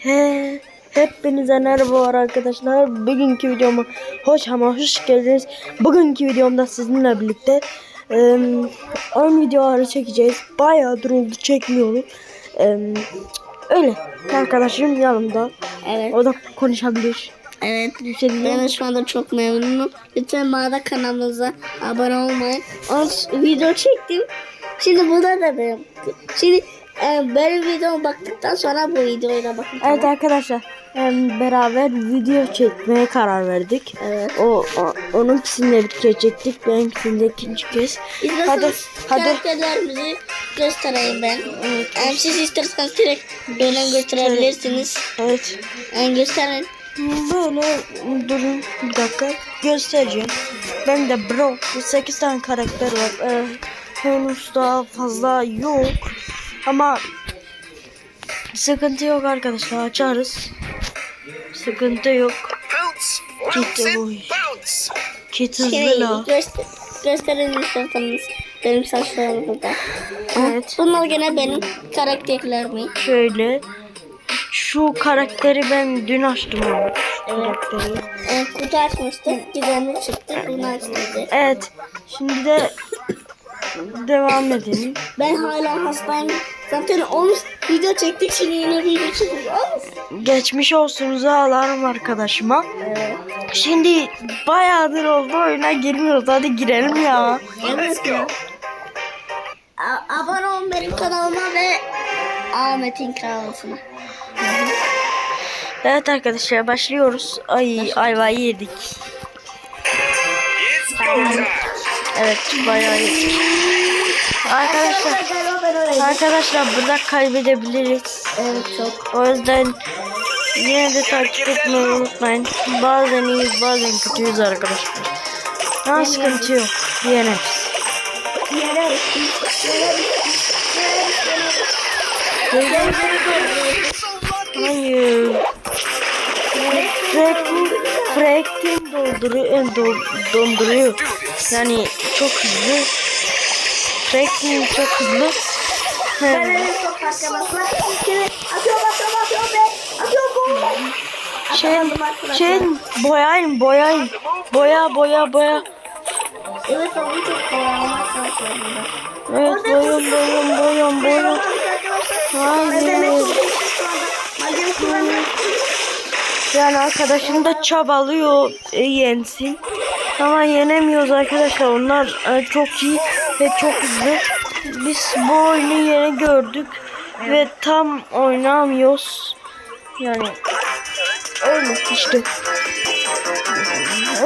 He, hepinize merhaba arkadaşlar. Bugünkü videoma hoş ama hoş geldiniz. Bugünkü videomda sizinle birlikte e, 10 videoları çekeceğiz. Bayağıdır oldu çekmiyorum. E, öyle. Arkadaşım yanımda. Evet. O da konuşabilir. Evet. Ben şu anda çok memnunum. Lütfen bana da kanalımıza abone olmayı. Az video çektim. Şimdi buna da ben. Şimdi e, benim videoma baktıktan sonra bu videoya bakın. Evet arkadaşlar e, beraber video çekmeye karar verdik. Evet. O, o onunkisini de bir kez çektik. Benimkisini de ikinci kez. Hadi, İsterseniz hadi. karakterlerimizi göstereyim ben. Hem siz isterseniz direkt böyle gösterebilirsiniz. Evet. Yani gösterin. Böyle durun bir dakika göstereceğim. Ben de bro 8 tane karakter var. Ee, henüz daha fazla yok. Ama sıkıntı yok arkadaşlar açarız. Sıkıntı yok. Bounce, Gitti bounce bu it, iş. bounce. Kit Şey, hızlı la. göster gösterin. Benim saçlarım burada. Evet. Bunlar gene benim karakterlerimi. Şöyle. Şu karakteri ben dün açtım ama. Şu karakteri. E, kutu açmıştık. Gizemli çıktı. Bunu açtıydı. Evet. Şimdi de devam edelim. Ben hala hastayım. Zaten 10 video çektik. Şimdi yine video çekiyoruz. Geçmiş olsunuzu alarım arkadaşıma. Evet. Şimdi bayağıdır oldu oyuna girmiyoruz. Hadi girelim ya. Evet ya. Abone olun benim kanalıma ve Ahmet'in kanalına. Evet arkadaşlar başlıyoruz. Ay ayvayı yedik. Evet bayağı yedik. Arkadaşlar arkadaşlar burada kaybedebiliriz. Evet çok. O yüzden yine de takip etmeyi unutmayın. Bazen iyiyiz bazen kötüyüz arkadaşlar. Ha sıkıntı yok. Yeneriz. Hayır. Franklin, Franklin dolduruyor, e, do- donduruyor. Yani çok hızlı. Franklin çok hızlı. Hem şey, şey boyayın, boyayın. Boya, boya, boya. Evet onu çok kolaylamak Evet, boyun, boyun, boyun, boyun. Hayır. Yani arkadaşım da çabalıyor e, yensin. Ama yenemiyoruz arkadaşlar. Onlar e, çok iyi ve çok hızlı. Biz bu oyunu yeni gördük ve tam oynamıyoruz. Yani öyle işte.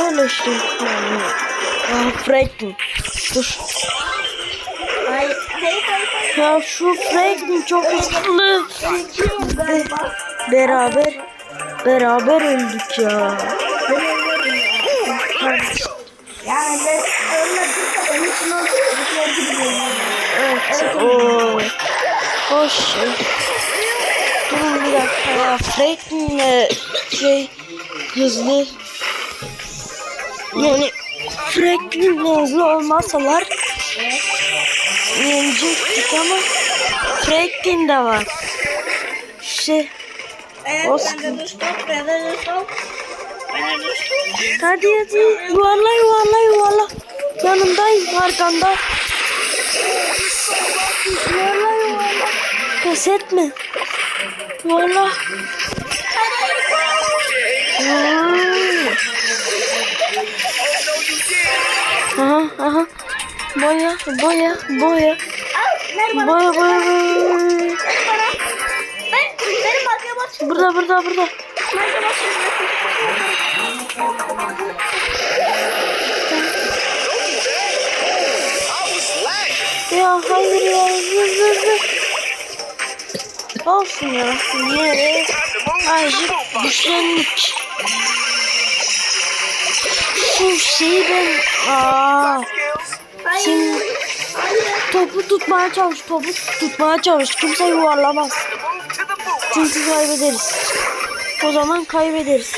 Öyle işte. Yani. Ah, Franklin. Dur. Ya şu Franklin çok hızlı. Be- beraber beraber öldük ya. Yani ben ölmedim. Benim için Evet. Oo. Hoş. Durun bir dakika e, şey hızlı. Yani Franklin hızlı olmasalar yenecektik ama Franklin de var. İşte o sıkıntı. Hadi hadi yuvarla yuvarla yuvarla. Yanındayım arkanda. Yuvarla yuvarla. Pes etme. Yuvarla. Aha aha. Boya boya boya. Boya boya boya. Burada burada burada. Ya hayır ya. Zır zır. Olsun ya. Yine azıcık güçlendik. Şu şeyi ben... Aa, şimdi topu tutmaya çalış. Topu tutmaya çalış. Kimse yuvarlamaz. Çünkü kaybederiz. O zaman kaybederiz.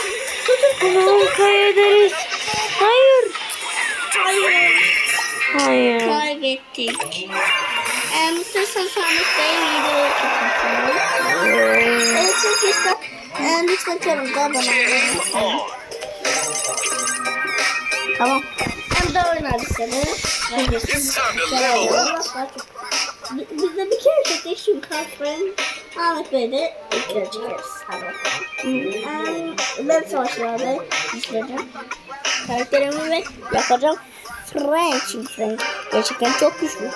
O zaman kaybederiz. Hayır. Hayır. Kaybettik. Em, istersen Samet Bey videoyu kapatalım. Evet çünkü işte e, lütfen kanalımıza abone olmayı. Tamam. Hem de to level up. Biz de bir kere çektik şu kalfren. Ahmet Bey de ilk kere çekeriz. Ee, Ben savaşlarda izledim. Karakterimi ve yapacağım. Frank çünkü Frank gerçekten çok güçlü.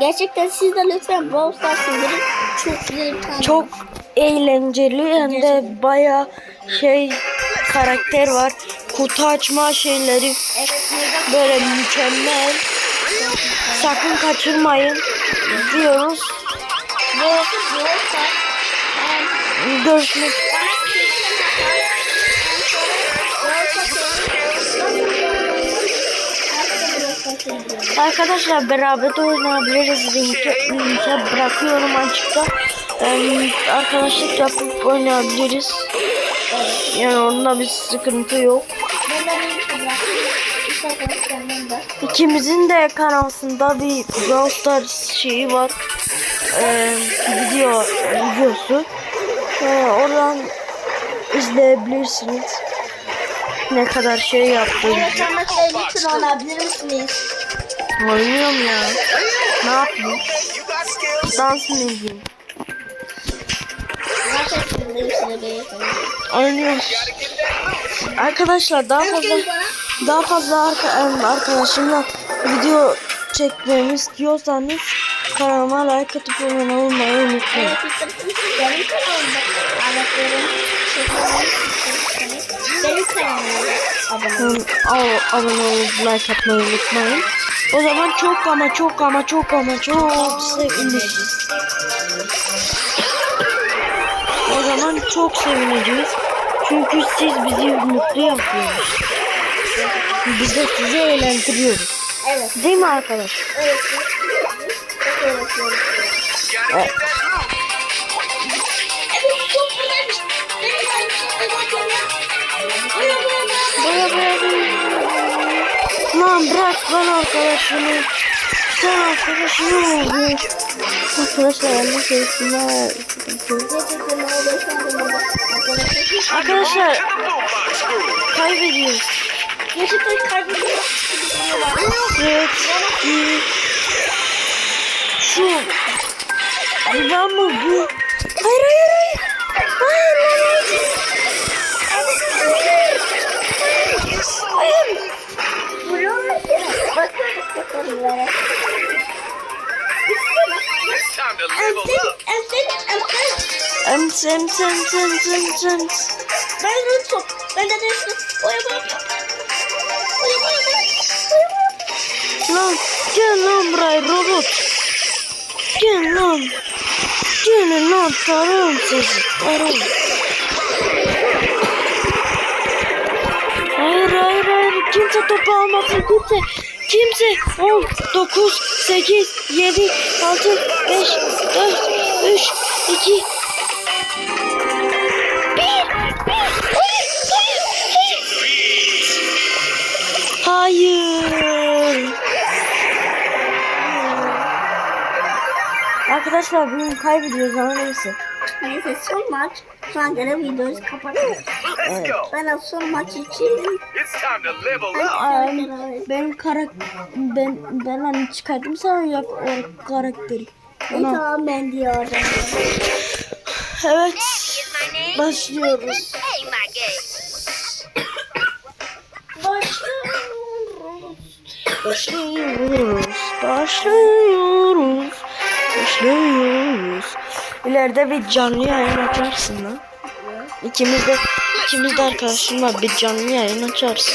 Gerçekten siz de lütfen Brawl Stars indirin. Çok güzel bir tane. Çok eğlenceli hem de baya şey karakter var. Kutu açma şeyleri böyle mükemmel. Sakın kaçırmayın diyoruz. Ee, Görüşmek Arkadaşlar beraber de oynayabiliriz. Linki, linke bırakıyorum açıkta. Ee, arkadaşlık yapıp oynayabiliriz. Yani onda bir sıkıntı yok. İkimizin de kanalında bir Brawl Stars şeyi var. Ee, video videosu. Ee, oradan izleyebilirsiniz. Ne kadar şey yaptığımızı. Evet ama şey lütfen olabilir misiniz? Oynuyorum ya. Ne yapayım? Dans mı edeyim? Oynuyoruz. Arkadaşlar daha fazla daha fazla arka, arkadaşımla video çekmemi istiyorsanız kanalıma like atıp abone olmayı unutmayın. Abone olup like atmayı unutmayın. O zaman çok ama çok ama çok ama çok seviniriz. O zaman çok sevineceğiz. Çünkü siz bizi mutlu yapıyorsunuz. Biz de sizi eğlendiriyoruz. Evet. Değil mi arkadaş? Evet. Evet çok güzelmiş. Benim Lan bırak lan arkadaşını. Sen arkadaşını oldu. Arkadaşlar anne sevsinler. Gerçekten ne oluyor şu anda burada? Arkadaşlar. Arkadaşlar To the boombox room. kaybediyoruz. Gerçekten kaybediyor. Evet. iyi. Şu. Ay ben bu bu. Hayır hayır hayır. Hayır Sen sen sen sen sen. Ben unuttum. Ben de düştüm. Oya bak. Oya bak. Lan gel lan buraya robot. Gel lan. Gelin lan tarım sizi. Tarım. Hayır hayır hayır. Kimse topu almasın. Kimse. Kimse. 10, 9, 8, 7, 6, 5, 4, 3, 2, Hayır. Arkadaşlar bugün kaybediyoruz ama neyse. Neyse son maç. Şu an gene videoyu kapatıyoruz. Let's go. Ben son maç için It's time to level up. Ay, benim karak ben ben hani çıkardım sana ya o karakteri. İyi tamam ben diyorum. Evet. Başlıyoruz. Başlıyoruz. Başlıyoruz. Başlıyoruz. İleride bir canlı yayın açarsın lan. İkimiz de ikimiz de arkadaşımla bir canlı yayın açarız.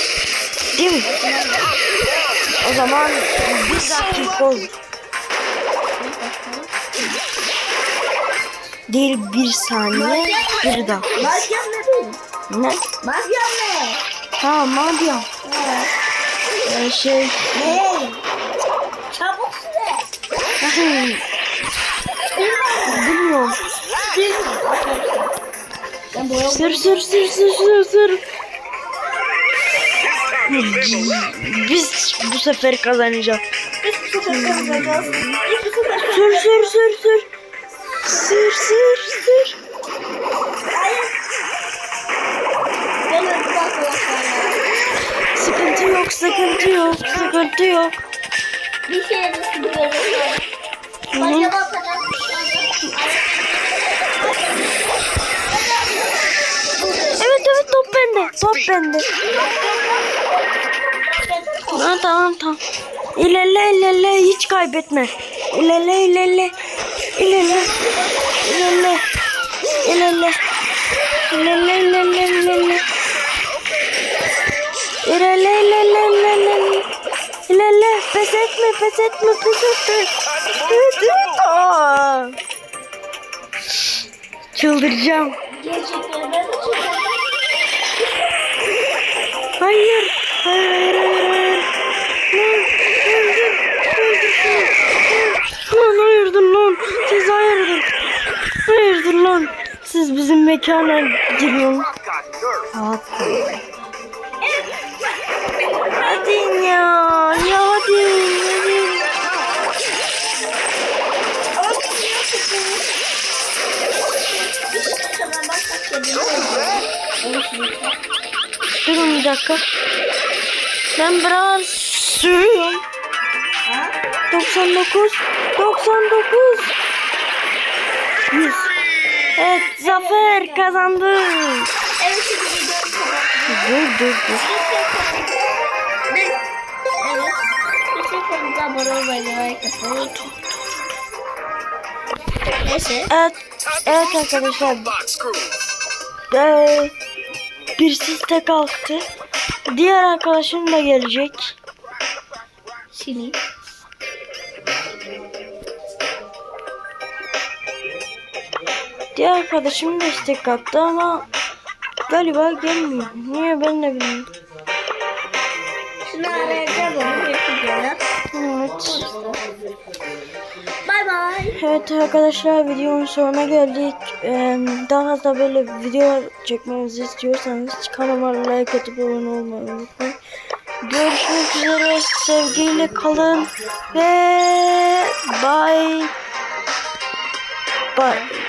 Değil mi? O zaman bir dakika olur. Değil bir saniye bir dakika. Ne değil? Ne? Ne? Tamam madem. Ee, şey Ne? Çabuk süre. bilmiyorum. Boya Sür sür sür sür sür sür. Biz bu sefer kazanacağız. Hiçbir şey kazanacağız. Hiçbir şey Sür sür sür sür. Sür sür sür. Yok sıkıntı yok sıkıntı yok. Bir şey nasıl hı. Acaba kadar Evet evet top bende top bende. Ha, tamam tamam. İlerle ilerle hiç kaybetme. İlerle ilerle. İlerle. İlerle. İlerle. İlerle ilerle ilerle. İlerle ilerle ilerle. İlerle. Pes etme pes etme pes etme. Evet evet. Aa. Çıldıracağım. gerçekten ben de çok Hayır. Hayır hayır hayır. hayır. Lan hayırdır lan. Siz hayırdır. Hayırdır lan. Siz bizim mekana giriyorsunuz. Got ya. Ya hadi. Hadi. Durun bir dakika. Ben biraz sürüyorum. 99 99 100 Evet Zafer kazandı. Evet. Dur dur dur. Abone olmayı. Neyse. Evet, evet arkadaşlar. Ee, bir siste kalktı. Diğer arkadaşım da gelecek. Şimdi. Diğer arkadaşım da istek attı ama galiba gelmiyor. Niye ben de bilmiyorum. Şunu yapacağım. Evet. Bay bay. Evet arkadaşlar videonun sonuna geldik. Ee, daha fazla böyle videolar çekmemizi istiyorsanız kanalıma like atıp abone olmayı unutmayın. Görüşmek üzere. Sevgiyle kalın. Ve bye. Bye.